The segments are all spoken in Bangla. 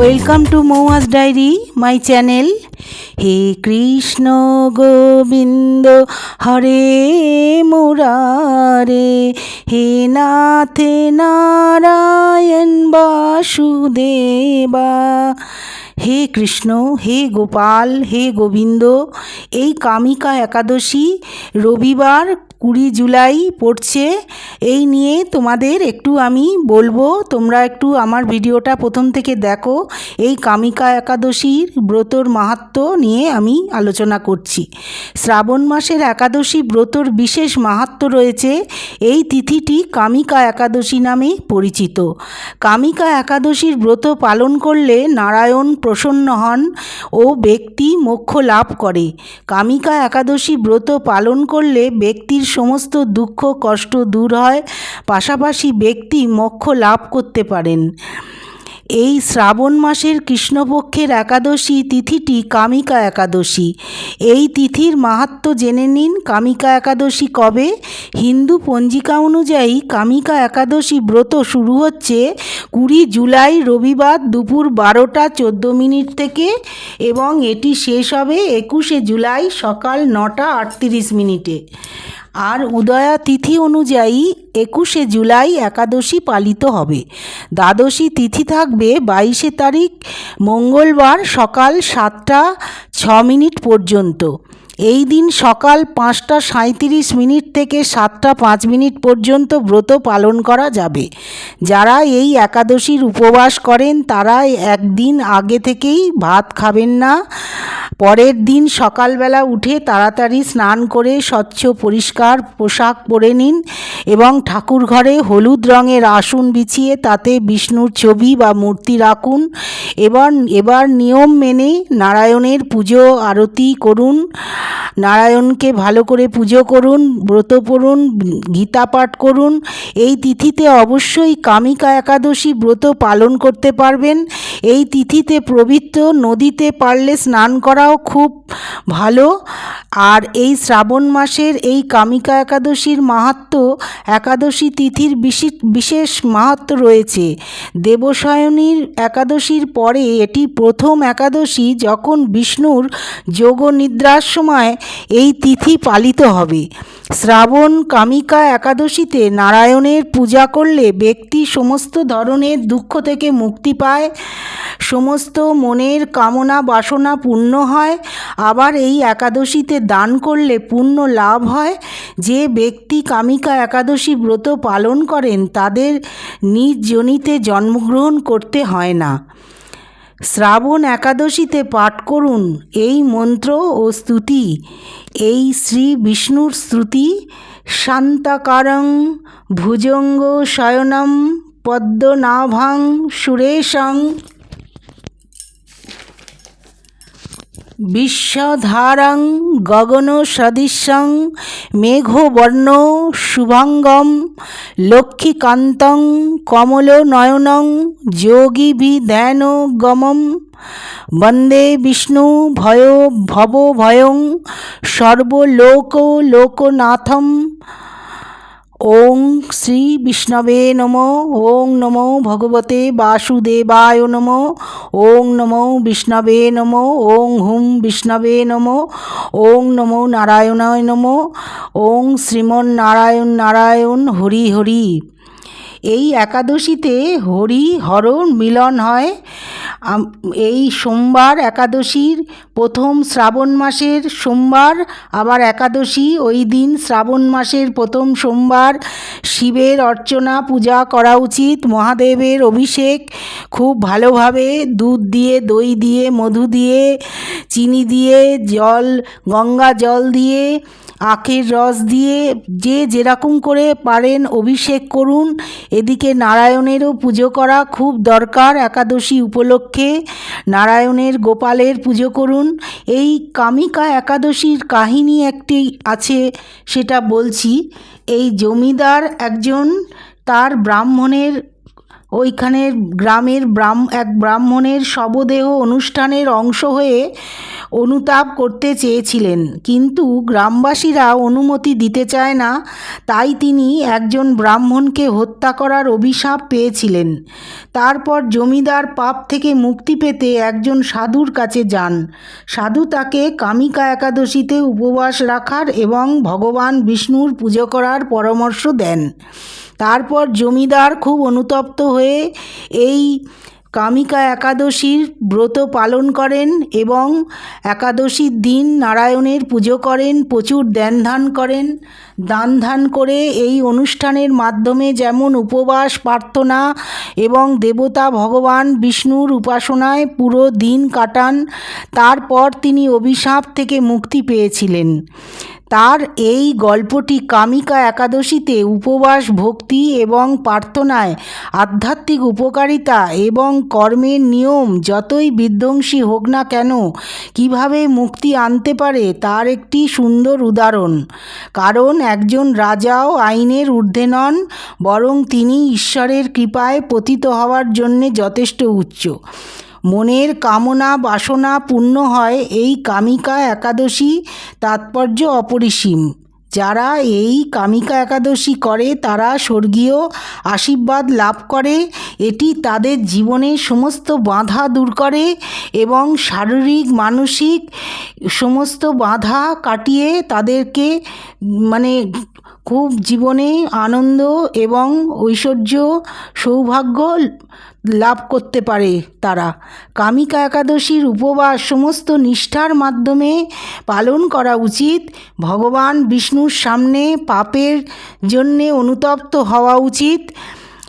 Welcome to Mouas diary my channel হে কৃষ্ণ গোবিন্দ হরে মুরারে হে নাথে নারায়ণ বাসুদেবা হে কৃষ্ণ হে গোপাল হে গোবিন্দ এই কামিকা একাদশী রবিবার কুড়ি জুলাই পড়ছে, এই নিয়ে তোমাদের একটু আমি বলব, তোমরা একটু আমার ভিডিওটা প্রথম থেকে দেখো, এই কামিকা একাদশীর ব্রতর মাহাত্ম নিয়ে আমি আলোচনা করছি। শ্রাবণ মাসের একাদশী ব্রতর বিশেষ মাহাত্ম রয়েছে, এই তিথিটি কামিকা একাদশী নামে পরিচিত। কামিকা একাদশীর ব্রত পালন করলে নারায়ণ প্রসন্ন হন ও ব্যক্তি মোক্ষ লাভ করে। কামিকা একাদশী ব্রত পালন করলে ব্যক্তির সমস্ত দুঃখ, কষ্ট দূর হয়, পাশাপাশি ব্যক্তি মোক্ষ লাভ করতে পারেন। এই শ্রাবণ মাসের কৃষ্ণপক্ষের একাদশী তিথিটি কামিকা একাদশী। এই তিথির মাহাত্ম জেনে নিন, কামিকা একাদশী কবে? হিন্দু পঞ্জিকা অনুযায়ী কামিকা একাদশী ব্রত শুরু হচ্ছে কুড়ি জুলাই রবিবার দুপুর বারোটা চোদ্দ মিনিট থেকে এবং এটি শেষ হবে একুশে জুলাই সকাল নটা আটত্রিশ মিনিটে। আর উদয়া তিথি অনুযায়ী একুশে জুলাই একাদশী পালিত হবে। দ্বাদশী তিথি থাকবে বাইশে তারিখ মঙ্গলবার সকাল সাতটা ছ মিনিট পর্যন্ত। এই দিন সকাল পাঁচটা সাঁত্রিশ মিনিট থেকে সাতটা পাঁচ মিনিট পর্যন্ত ব্রত পালন করা যাবে। যারা এই একাদশীর উপবাস করেন, তারা একদিন আগে থেকেই ভাত খাবেন না পরের দিন সকালবেলা উঠে তাড়াতাড়ি স্নান করে স্বচ্ছ পরিষ্কার পোশাক পরে নিন এবং ঠাকুর ঘরে হলুদ রঙের আসন বিছিয়ে তাতে বিষ্ণুর ছবি বা মূর্তি রাখুন। এবার এবার নিয়ম মেনে নারায়ণের পুজো আরতি করুন। নারায়ণকে ভালো করে পুজো করুন, ব্রত পড়ুন, গীতা পাঠ করুন। এই তিথিতে অবশ্যই কামিকা একাদশী ব্রত পালন করতে পারবেন। এই তিথিতে পবিত্র নদীতে পারলে স্নান করাও খুব ভালো। আর এই শ্রাবণ মাসের এই কামিকা একাদশীর মাহাত্ম, একাদশী তিথির বিশেষ মাহাত্ম রয়েছে। দেবসায়নীর একাদশীর পরে এটি প্রথম একাদশী যখন বিষ্ণুর যোগ নিদ্রার সময় এই তিথি পালিত হবে। শ্রাবণ কামিকা একাদশীতে নারায়ণের পূজা করলে ব্যক্তি সমস্ত ধরনের দুঃখ থেকে মুক্তি পায়, সমস্ত মনের কামনা বাসনা পূর্ণ হয়। আবার এই একাদশীতে দান করলে পুণ্য লাভ হয়। যে ব্যক্তি কামিকা একাদশী ব্রত পালন করেন, তাদের নিজ জনিতে জন্মগ্রহণ করতে হয় না। শ্রাবণ একাদশীতে পাঠ করুন এই মন্ত্র ও স্তুতি। এই শ্রী বিষ্ণুর স্তুতি, শান্তাকারং ভুজঙ্গ শয়নম পদ্মনাভাং সুরেশং। বিশ্বধারাং গগন সদৃশং মেঘবর্ণ শুভাঙ্গম লক্ষ্মীকান্তং কমলনয়নং যোগীবিধ্যানগমম বন্দে বিষ্ণু ভয় ভব ভয়ং সর্বলোকলোকনাথম ওং শ্রী বিষ্ণবে নম, ওং নমো ভগবতে বাসুদেবায় নম, ওং নমো বিষ্ণবে নম, ওং হুম বিষ্ণবে নম, ওং নমো নারায়ণায় নম, ওং শ্রীমন নারায়ণ নারায়ণ হরি হরি। এই একাদশীতে হরি হরণ মিলন হয়। এই সোমবার একাদশীর প্রথম শ্রাবণ মাসের সোমবার, আবার একাদশী ওই দিন শ্রাবণ মাসের প্রথম সোমবার। শিবের অর্চনা, পূজা করা উচিত, মহাদেবের অভিষেক, খুব ভালোভাবে দুধ দিয়ে, দই দিয়ে, মধু দিয়ে, চিনি দিয়ে, জল, গঙ্গা জল দিয়ে আখের রস দিয়ে যে যেরকম করে পারেন অভিষেক করুন। এদিকে নারায়ণেরও পুজো করা খুব দরকার একাদশী উপলক্ষে। নারায়ণের গোপালের পুজো করুন। এই কামিকা একাদশীর কাহিনী একটি আছে, সেটা বলছি। এই জমিদার একজন তার ব্রাহ্মণের ওইখানে গ্রামের ব্রাহ্ম এক ব্রাহ্মণের শবদেহ অনুষ্ঠানের অংশ হয়ে অনুতাপ করতে চেয়েছিলেন। কিন্তু গ্রামবাসীরা অনুমতি দিতে চায় না, তাই তিনি একজন ব্রাহ্মণকে হত্যা করার অভিশাপ পেয়েছিলেন। তারপর জমিদার পাপ থেকে মুক্তি পেতে একজন সাধুর কাছে যান। সাধু তাকে কামিকা একাদশীতে উপবাস রাখার এবং ভগবান বিষ্ণুর পুজো করার পরামর্শ দেন। তারপর জমিদার খুব অনুতপ্ত হয়ে এই কামিকা একাদশীর ব্রত পালন করেন এবং একাদশীর দিন নারায়ণের পুজো করেন, প্রচুর ধ্যান ধান করেন দান ধান করে এই অনুষ্ঠানের মাধ্যমে যেমন উপবাস, প্রার্থনা এবং দেবতা ভগবান বিষ্ণুর উপাসনায় পুরো দিন কাটান, তারপর তিনি অভিশাপ থেকে মুক্তি পেয়েছিলেন। তার এই গল্পটি কামিকা একাদশীতে উপবাস, ভক্তি এবং প্রার্থনায় আধ্যাত্মিক উপকারিতা এবং কর্মের নিয়ম যতই বিধ্বংসী হোক না কেন, কীভাবে মুক্তি আনতে পারে তার একটি সুন্দর উদাহরণ। কারণ একজন রাজাও আইনের ঊর্ধ্বে নন, বরং তিনি ঈশ্বরের কৃপায় পতিত হওয়ার জন্যে যথেষ্ট উচ্চ। মনের কামনা বাসনা পূর্ণ হয় এই কামিকা একাদশী তাৎপর্য অপরিসীম। যারা এই কামিকা একাদশী করে, তারা স্বর্গীয় আশীর্বাদ লাভ করে। এটি তাদের জীবনের সমস্ত বাধা দূর করে এবং শারীরিক, মানসিক সমস্ত বাধা কাটিয়ে তাদেরকে মানে খুব জীবনে আনন্দ এবং ঐশ্বর্য সৌভাগ্য লাভ করতে পারে তারা। কামিকা একাদশীর উপবাস সমস্ত নিষ্ঠার মাধ্যমে পালন করা উচিত। ভগবান বিষ্ণুর সামনে পাপের জন্যে অনুতপ্ত হওয়া উচিত।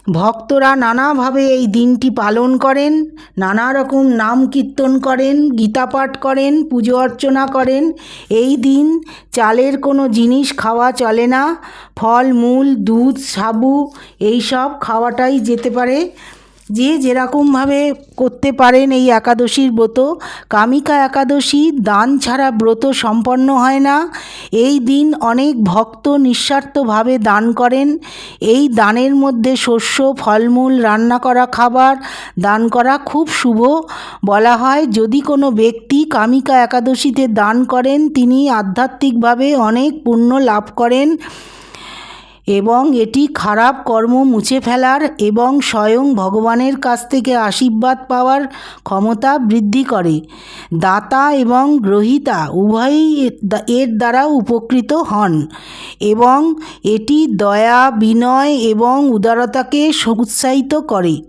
ভক্তরা নানাভাবে এই দিনটি পালন করেন নানা রকম নাম কীর্তন করেন, গীতা পাঠ করেন, পুজো অর্চনা করেন। এই দিন চালের কোনো জিনিস খাওয়া চলে না। ফল, মূল, দুধ, সাবু এইসব খাওয়াটাই যেতে পারে। যে যেরকমভাবে করতে পারেন এই একাদশীর ব্রত, কামিকা একাদশী দান ছাড়া ব্রত সম্পন্ন হয় না। এই দিন অনেক ভক্ত নিঃস্বার্থভাবে দান করেন। এই দানের মধ্যে শস্য, ফলমূল, রান্না করা খাবার, দান করা খুব শুভ। বলা হয়, যদি কোনো ব্যক্তি কামিকা একাদশীতে দান করেন, তিনি আধ্যাত্মিকভাবে অনেক পুণ্য লাভ করেন। এবং এটি খারাপ কর্ম মুছে ফেলার এবং স্বয়ং ভগবানের কাছ থেকে আশীর্বাদ পাওয়ার ক্ষমতা বৃদ্ধি করে। দাতা এবং গ্রহিতা উভয়ই এর দ্বারা উপকৃত হন এবং এটি দয়া, বিনয় এবং উদারতাকে উৎসাহিত করে।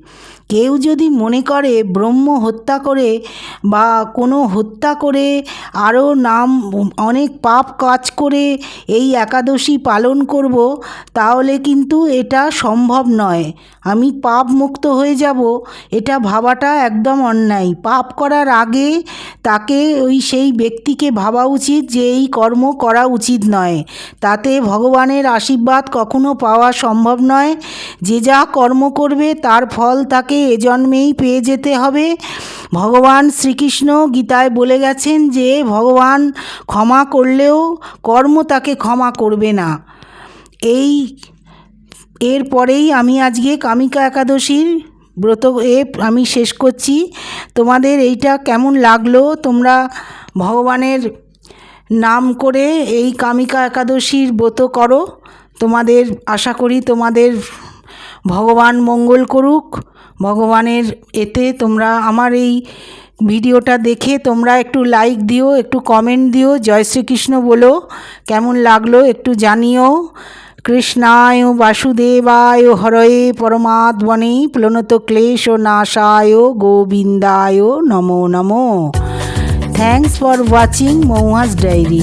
কেউ যদি মনে করে ব্রহ্ম হত্যা করে বা কোনো হত্যা করে, আরও নাম, অনেক পাপ কাজ করে এই একাদশী পালন করব, তাহলে কিন্তু এটা সম্ভব নয়। আমি পাপ মুক্ত হয়ে যাব, এটা ভাবাটা একদম অন্যায়। পাপ করার আগে তাকে, ওই সেই ব্যক্তিকে ভাবা উচিত যে এই কর্ম করা উচিত নয়। তাতে ভগবানের আশীর্বাদ কখনো পাওয়া সম্ভব নয়। যে যা কর্ম করবে, তার ফল তাকে এ জন্মেই পেয়ে যেতে হবে। ভগবান শ্রীকৃষ্ণ গীতায় বলে গেছেন যে, ভগবান ক্ষমা করলেও কর্ম তাকে ক্ষমা করবে না। এই এরপরেই আমি আজকে কামিকা একাদশীর ব্রত এ আমি শেষ করছি। তোমাদের এইটা কেমন লাগল? তোমরা ভগবানের নাম করে এই কামিকা একাদশীর ব্রত করো। তোমাদের, আশা করি তোমাদের ভগবান মঙ্গল করুক। ভগবানের এতে তোমরা আমার এই ভিডিওটা দেখে তোমরা একটু লাইক দিও, একটু কমেন্ট দিও। জয় শ্রীকৃষ্ণ বলো, কেমন লাগল একটু জানিও। কৃষ্ণায় বাসুদেবায় হরয়ে পরমাত্মনে প্লনত ক্লেশ ও নাশায় গোবিন্দায় নমো নমো। Thanks for watching Mouhas diary